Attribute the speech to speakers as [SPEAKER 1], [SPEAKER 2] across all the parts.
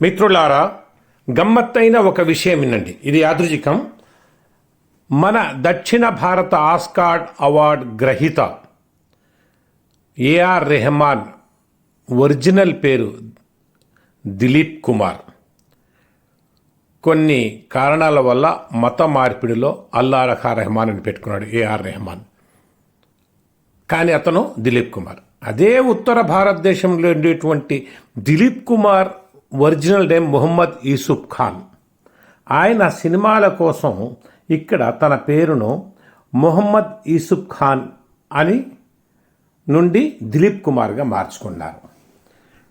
[SPEAKER 1] మిత్రులారా గమ్మత్తైన ఒక విషయం వినండి. ఇది యాదృజికం మన దక్షిణ భారత ఆస్కార్డ్ అవార్డ్ గ్రహీత ఏఆర్ రెహమాన్ ఒరిజినల్ పేరు దిలీప్ కుమార్. కొన్ని కారణాల వల్ల మత మార్పిడిలో అల్లారఖా రెహమాన్ అని పెట్టుకున్నాడు ఏఆర్ రెహమాన్. కానీ అతను దిలీప్ కుమార్. అదే ఉత్తర భారతదేశంలో ఉండేటువంటి దిలీప్ కుమార్ ఒరిజినల్ నేమ్ మొహమ్మద్ యూసుఫ్ ఖాన్. ఆయన సినిమాల కోసం ఇక్కడ తన పేరును మొహమ్మద్ యూసుఫ్ ఖాన్ అని నుండి దిలీప్ కుమార్గా మార్చుకున్నారు.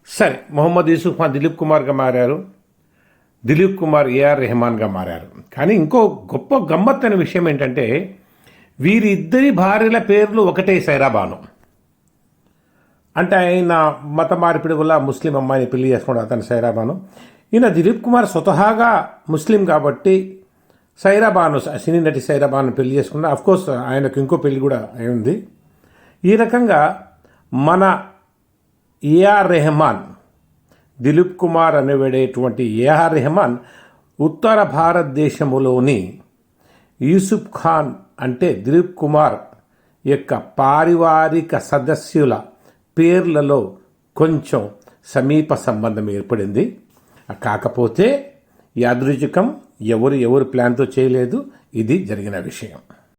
[SPEAKER 1] సరే మొహమ్మద్ యూసుఫ్ ఖాన్ దిలీప్ కుమార్గా మారారు. దిలీప్ కుమార్ ఏఆర్ రెహమాన్గా మారారు. కానీ ఇంకో గొప్ప గమ్మత్తైన విషయం ఏంటంటే వీరిద్దరి భార్యల పేర్లు ఒకటే సైరాబాను. అంటే ఆయన మత మార్పిడి వల్ల ముస్లిం అమ్మాయిని పెళ్ళి చేసుకోవడం అతను సైరాబాను. ఈయన దిలీప్ కుమార్ స్వతహాగా ముస్లిం కాబట్టి సైరాబాను సినీ నటి సైరాబాను పెళ్ళి చేసుకున్న కోర్స్ ఆయనకు ఇంకో పెళ్ళి కూడా అయింది. ఈ రకంగా మన ఏఆర్ రెహమాన్ దిలీప్ కుమార్ అనేవాడేటువంటి ఏఆర్ రెహమాన్ ఉత్తర భారతదేశములోని యూసుఫ్ ఖాన్ అంటే దిలీప్ కుమార్ యొక్క పారివారిక సదస్యుల పేర్లలో కొంచెం సమీప సంబంధం ఏర్పడింది. కాకపోతే యాదృచికం ఎవరు ఎవరు ప్లాన్తో చేయలేదు. ఇది జరిగిన విషయం.